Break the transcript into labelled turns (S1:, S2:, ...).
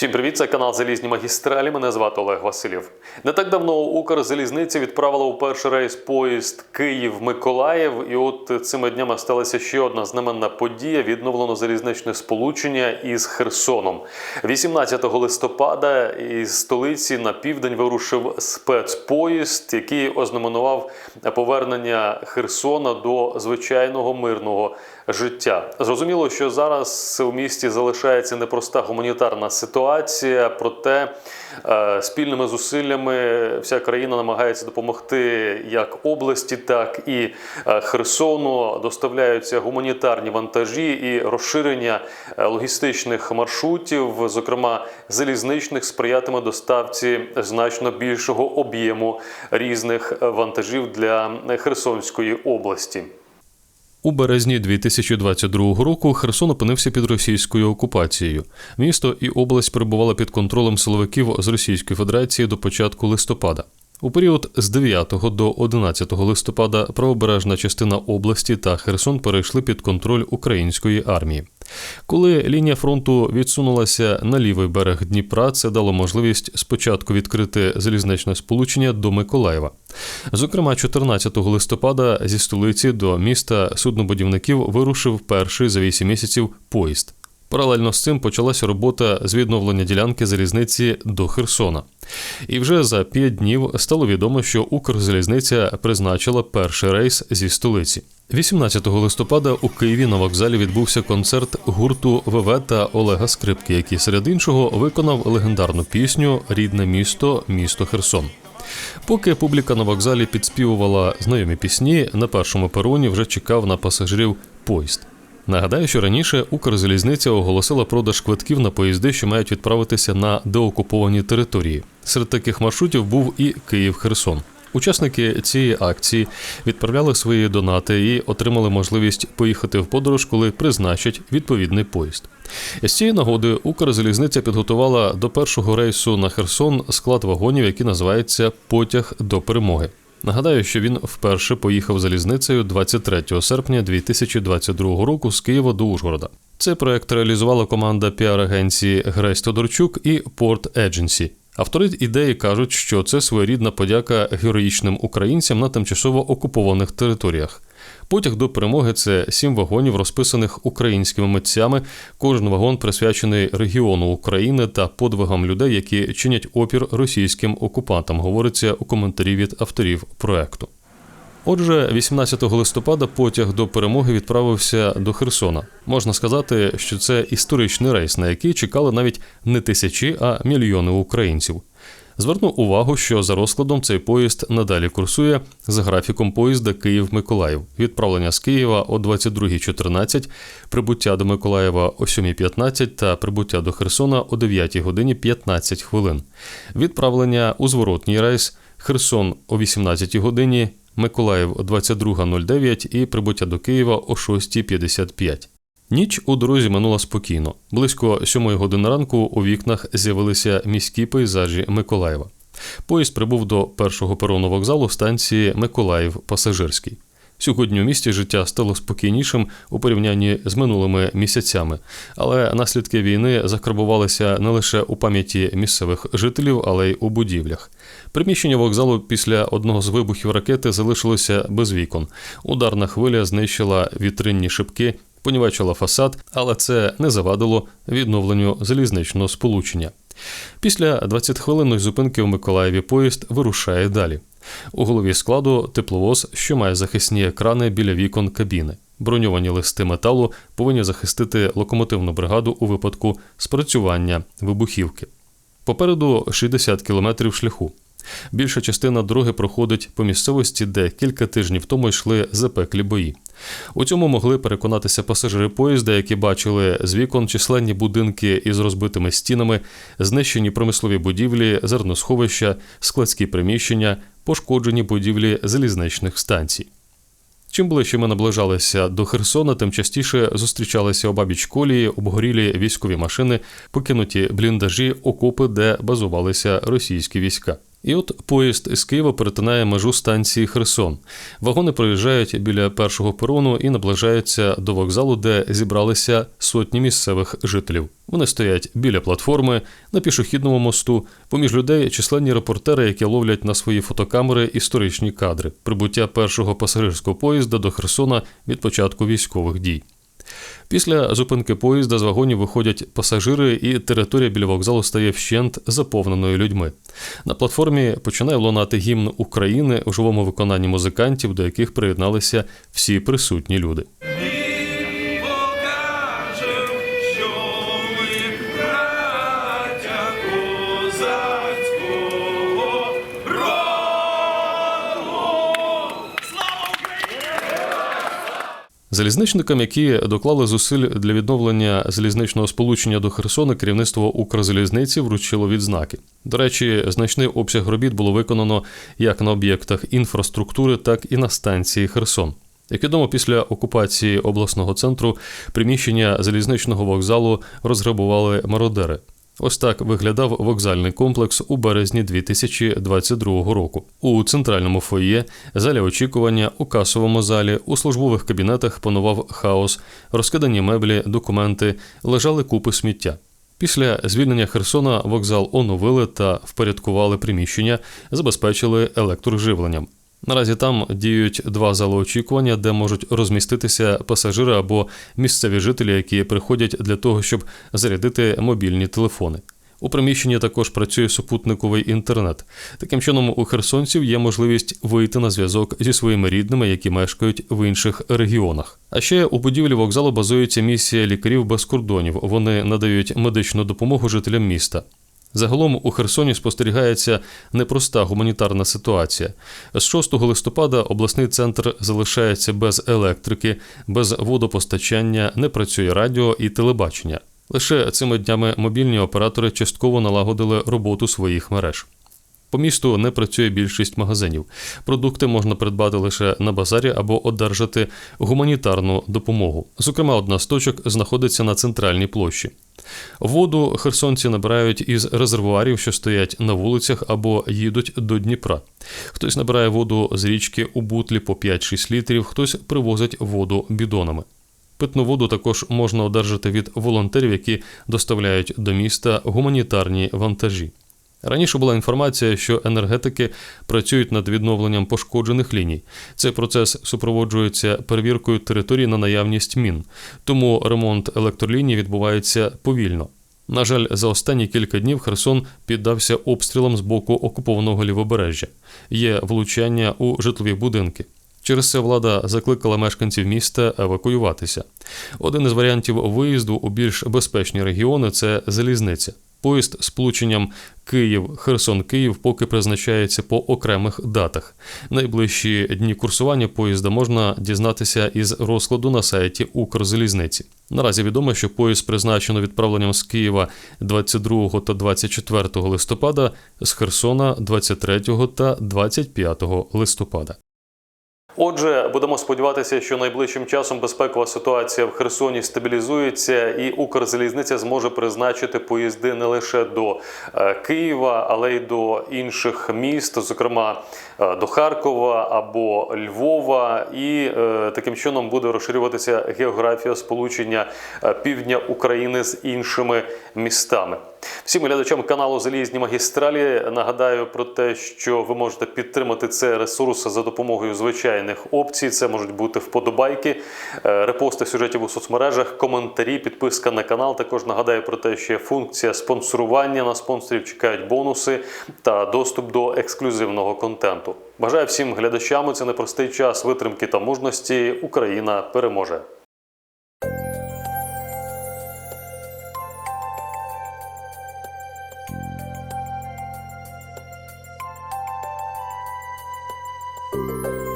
S1: Всім привіт, це канал Залізні магістралі. Мене звати Олег Васильєв. Не так давно Укрзалізниця відправила у перший рейс поїзд Київ-Миколаїв. І от цими днями сталася ще одна знаменна подія: відновлено залізничне сполучення із Херсоном. 18 листопада із столиці на південь вирушив спецпоїзд, який ознаменував повернення Херсона до звичайного мирного життя. Зрозуміло, що зараз у місті залишається непроста гуманітарна ситуація, проте е, спільними зусиллями вся країна намагається допомогти як області, так і е, Херсону. Доставляються гуманітарні вантажі і розширення е, логістичних маршрутів, зокрема залізничних, сприятиме доставці значно більшого об'єму різних вантажів для Херсонської області.
S2: У березні 2022 року Херсон опинився під російською окупацією. Місто і область перебували під контролем силовиків з Російської Федерації до початку листопада. У період з 9 до 11 листопада правобережна частина області та Херсон перейшли під контроль української армії. Коли лінія фронту відсунулася на лівий берег Дніпра, це дало можливість спочатку відкрити залізничне сполучення до Миколаєва. Зокрема, 14 листопада зі столиці до міста суднобудівників вирушив перший за 8 місяців поїзд. Паралельно з цим почалася робота з відновлення ділянки залізниці до Херсона. І вже за п'ять днів стало відомо, що Укрзалізниця призначила перший рейс зі столиці. 18 листопада у Києві на вокзалі відбувся концерт гурту ВВ та Олега Скрипки, який серед іншого виконав легендарну пісню Рідне місто, місто Херсон. Поки публіка на вокзалі підспівувала знайомі пісні, на першому пероні вже чекав на пасажирів поїзд. Нагадаю, що раніше Укрзалізниця оголосила продаж квитків на поїзди, що мають відправитися на деокуповані території. Серед таких маршрутів був і Київ-Херсон. Учасники цієї акції відправляли свої донати і отримали можливість поїхати в подорож, коли призначать відповідний поїзд. З цієї нагоди Укрзалізниця підготувала до першого рейсу на Херсон склад вагонів, який називається Потяг до перемоги. Нагадаю, що він вперше поїхав залізницею 23 серпня 2022 року з Києва до Ужгорода. Цей проект реалізувала команда піар-агенції Гресь Тодорчук і Порт Едженсі. Автори ідеї кажуть, що це своєрідна подяка героїчним українцям на тимчасово окупованих територіях. Потяг до перемоги це сім вагонів, розписаних українськими митцями. Кожен вагон присвячений регіону України та подвигам людей, які чинять опір російським окупантам. Говориться у коментарі від авторів проекту. Отже, 18 листопада потяг до перемоги відправився до Херсона. Можна сказати, що це історичний рейс, на який чекали навіть не тисячі, а мільйони українців. Зверну увагу, що за розкладом цей поїзд надалі курсує за графіком поїзда Київ-Миколаїв. Відправлення з Києва о 22.14, прибуття до Миколаєва о 7.15 та прибуття до Херсона о 9 годині 15 хвилин. Відправлення у зворотній рейс Херсон о 18 годині, Миколаїв о 22.09 і прибуття до Києва о 6.55. Ніч у дорозі минула спокійно. Близько сьомої години ранку у вікнах з'явилися міські пейзажі Миколаєва. Поїзд прибув до першого перону вокзалу станції Миколаїв Пасажирський. Сьогодні у місті життя стало спокійнішим у порівнянні з минулими місяцями, але наслідки війни закарбувалися не лише у пам'яті місцевих жителів, але й у будівлях. Приміщення вокзалу після одного з вибухів ракети залишилося без вікон. Ударна хвиля знищила вітринні шибки, понівечила фасад, але це не завадило відновленню залізничного сполучення. Після 20-хвилинної зупинки в Миколаєві поїзд вирушає далі. У голові складу тепловоз, що має захисні екрани біля вікон кабіни. Броньовані листи металу повинні захистити локомотивну бригаду у випадку спрацювання вибухівки. Попереду 60 кілометрів шляху. Більша частина дороги проходить по місцевості, де кілька тижнів тому йшли запеклі бої. У цьому могли переконатися пасажири поїзда, які бачили з вікон численні будинки із розбитими стінами, знищені промислові будівлі, зерносховища, складські приміщення, пошкоджені будівлі залізничних станцій. Чим ближче ми наближалися до Херсона, тим частіше зустрічалися обабіч колії, обгорілі військові машини, покинуті бліндажі, окопи, де базувалися російські війська. І от поїзд із Києва перетинає межу станції Херсон. Вагони проїжджають біля першого перону і наближаються до вокзалу, де зібралися сотні місцевих жителів. Вони стоять біля платформи, на пішохідному мосту. Поміж людей численні репортери, які ловлять на свої фотокамери історичні кадри прибуття першого пасажирського поїзда до Херсона від початку військових дій. Після зупинки поїзда з вагонів виходять пасажири, і територія біля вокзалу стає вщент заповненою людьми. На платформі починає лунати гімн України у живому виконанні музикантів, до яких приєдналися всі присутні люди. Залізничникам, які доклали зусиль для відновлення залізничного сполучення до Херсона, керівництво Укрзалізниці вручило відзнаки. До речі, значний обсяг робіт було виконано як на об'єктах інфраструктури, так і на станції Херсон. Як відомо, після окупації обласного центру приміщення залізничного вокзалу розграбували мародери. Ось так виглядав вокзальний комплекс у березні 2022 року. У центральному фоє, залі очікування, у касовому залі, у службових кабінетах панував хаос, розкидані меблі, документи, лежали купи сміття. Після звільнення Херсона вокзал оновили та впорядкували приміщення, забезпечили електроживленням. Наразі там діють два зали очікування, де можуть розміститися пасажири або місцеві жителі, які приходять для того, щоб зарядити мобільні телефони. У приміщенні також працює супутниковий інтернет. Таким чином, у херсонців є можливість вийти на зв'язок зі своїми рідними, які мешкають в інших регіонах. А ще у будівлі вокзалу базується місія лікарів без кордонів. Вони надають медичну допомогу жителям міста. Загалом у Херсоні спостерігається непроста гуманітарна ситуація. З 6 листопада обласний центр залишається без електрики, без водопостачання, не працює радіо і телебачення. Лише цими днями мобільні оператори частково налагодили роботу своїх мереж. По місту не працює більшість магазинів. Продукти можна придбати лише на базарі або одержати гуманітарну допомогу. Зокрема, одна з точок знаходиться на центральній площі. Воду херсонці набирають із резервуарів, що стоять на вулицях або їдуть до Дніпра. Хтось набирає воду з річки у бутлі по 5-6 літрів, хтось привозить воду бідонами. Питну воду також можна одержати від волонтерів, які доставляють до міста гуманітарні вантажі. Раніше була інформація, що енергетики працюють над відновленням пошкоджених ліній. Цей процес супроводжується перевіркою території на наявність мін, тому ремонт електроліній відбувається повільно. На жаль, за останні кілька днів Херсон піддався обстрілам з боку окупованого лівобережжя. Є влучання у житлові будинки. Через це влада закликала мешканців міста евакуюватися. Один із варіантів виїзду у більш безпечні регіони це залізниця. Поїзд з полученням Київ, Херсон, Київ поки призначається по окремих датах. Найближчі дні курсування поїзда можна дізнатися із розкладу на сайті Укрзалізниці. Наразі відомо, що поїзд призначено відправленням з Києва 22 та 24 листопада, з Херсона 23 та 25 листопада.
S1: Отже, будемо сподіватися, що найближчим часом безпекова ситуація в Херсоні стабілізується, і Укрзалізниця зможе призначити поїзди не лише до е, Києва, але й до інших міст, зокрема е, до Харкова або Львова. І е, таким чином буде розширюватися географія сполучення півдня України з іншими містами. Всім глядачам каналу Залізні магістралі нагадаю про те, що ви можете підтримати цей ресурс за допомогою звичайних опцій. Це можуть бути вподобайки, е, репости сюжетів у соцмережах, коментарі, підписка на канал. Також нагадаю про те, що є функція спонсорування. На спонсорів чекають бонуси та доступ до ексклюзивного контенту. Бажаю всім глядачам у цей непростий час витримки та мужності. Україна переможе.
S3: Thank you.